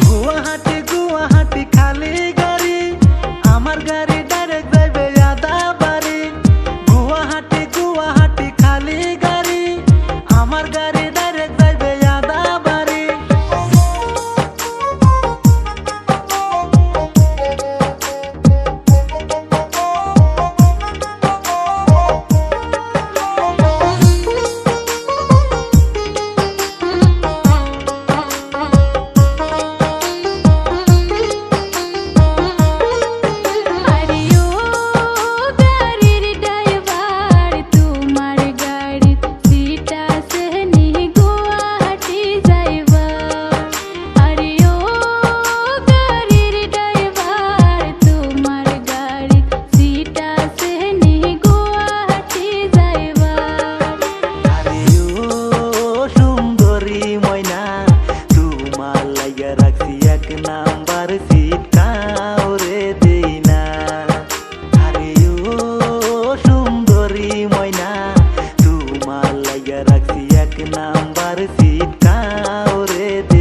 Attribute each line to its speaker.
Speaker 1: গুয়াহাটি গুয়াহাটি খালি আর চিৎকাও রে দেই না। আরে ও সুন্দরী ময়না, তোমার লাইয়া রাখছি এক নাম্বার চিৎকাও রে দেই